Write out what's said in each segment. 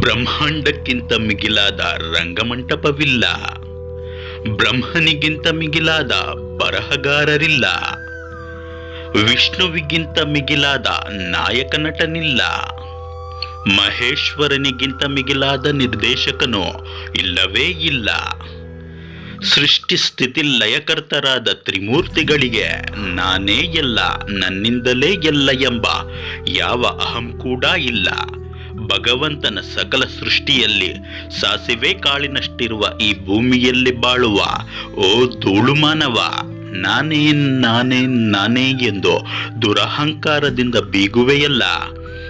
ಬ್ರಹ್ಮಾಂಡಕ್ಕಿಂತ ಮಿಗಿಲಾದ ರಂಗಮಂಟಪವಿಲ್ಲ. ಬ್ರಹ್ಮನಿಗಿಂತ ಮಿಗಿಲಾದ ಬರಹಗಾರರಿಲ್ಲ. ವಿಷ್ಣುವಿಗಿಂತ ಮಿಗಿಲಾದ ನಾಯಕ ನಟನಿಲ್ಲ ಮಹೇಶ್ವರನಿಗಿಂತ ಮಿಗಿಲಾದ ನಿರ್ದೇಶಕನೋ ಇಲ್ಲವೇ ಇಲ್ಲ. ಸೃಷ್ಟಿ ಸ್ಥಿತಿ ಲಯಕರ್ತರಾದ ತ್ರಿಮೂರ್ತಿಗಳಿಗೆ ನಾನೇ ಎಲ್ಲ, ನನ್ನಿಂದಲೇ ಎಲ್ಲ ಎಂಬ ಯಾವ ಅಹಂ ಕೂಡ ಇಲ್ಲ. ಭಗವಂತನ ಸಕಲ ಸೃಷ್ಟಿಯಲ್ಲಿ ಸಾಸಿವೆ ಕಾಳಿನಷ್ಟಿರುವ ಈ ಭೂಮಿಯಲ್ಲಿ ಬಾಳುವ, ಓ ಧೂಳು ನಾನೇ ನಾನೇ ನಾನೇ ಎಂದು ದುರಹಂಕಾರದಿಂದ ಬೀಗುವೆಯಲ್ಲ.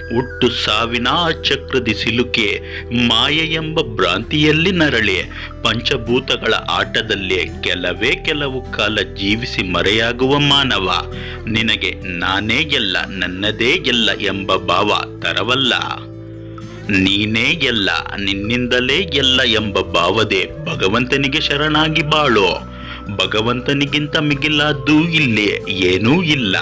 ಹುಟ್ಟು ಸಾವಿನ ಚಕ್ರದಿ ಸಿಲುಕೆ ಮಾಯ ಎಂಬ ಭ್ರಾಂತಿಯಲ್ಲಿ ನರಳಿ. ಪಂಚಭೂತಗಳ ಆಟದಲ್ಲಿ ಕೆಲವೇ ಕೆಲವು ಕಾಲ ಜೀವಿಸಿ ಮರೆಯಾಗುವ ಮಾನವ. ನಿನಗೆ ನಾನೇ ಎಲ್ಲ, ನನ್ನದೇ ಎಲ್ಲ ಎಂಬ ಭಾವ ತರವಲ್ಲ. ನೀನೇ ಎಲ್ಲ, ನಿನ್ನಿಂದಲೇ ಎಲ್ಲ ಎಂಬ ಭಾವದೆ ಭಗವಂತನಿಗೆ ಶರಣಾಗಿ ಬಾಳೋ. ಭಗವಂತನಿಗಿಂತ ಮಿಗಿಲಾದ್ದು ಇಲ್ಲೇ, ಏನೂ ಇಲ್ಲ.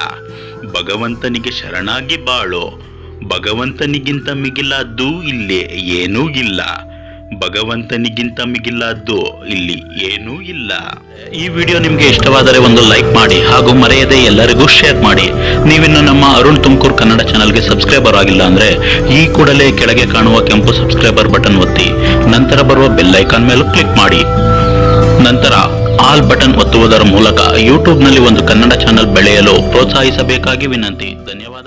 ಭಗವಂತನಿಗೆ ಶರಣಾಗಿ ಬಾಳೋ. ಭಗವಂತನಿಗಿಂತ ಮಿಗಿಲಾದ್ದು ಇಲ್ಲಿ, ಏನೂ ಇಲ್ಲ. ಭಗವಂತನಿಗಿಂತ ಮಿಗಿಲಾದ್ದು ಇಲ್ಲಿ, ಏನೂ ಇಲ್ಲ. ಈ ವಿಡಿಯೋ ನಿಮಗೆ ಇಷ್ಟವಾದರೆ ಒಂದು ಲೈಕ್ ಮಾಡಿ ಹಾಗೂ ಮರೆಯದೆ ಎಲ್ಲರಿಗೂ ಶೇರ್ ಮಾಡಿ. ನೀವಿನ್ನು ನಮ್ಮ ಅರುಣ್ ತುಮಕೂರು ಕನ್ನಡ ಚಾನಲ್ಗೆ ಸಬ್ಸ್ಕ್ರೈಬರ್ ಆಗಿಲ್ಲ ಅಂದರೆ ಈ ಕೂಡಲೇ ಕೆಳಗೆ ಕಾಣುವ ಕೆಂಪು ಸಬ್ಸ್ಕ್ರೈಬರ್ ಬಟನ್ ಒತ್ತಿ. ನಂತರ ಬರುವ ಬೆಲ್ ಐಕಾನ್ ಮೇಲೂ ಕ್ಲಿಕ್ ಮಾಡಿ. ನಂತರ ಆಲ್ ಬಟನ್ ಒತ್ತುವುದರ ಮೂಲಕ ಯೂಟ್ಯೂಬ್ನಲ್ಲಿ ಒಂದು ಕನ್ನಡ ಚಾನಲ್ ಬೆಳೆಯಲು ಪ್ರೋತ್ಸಾಹಿಸಬೇಕಾಗಿ ವಿನಂತಿ. ಧನ್ಯವಾದ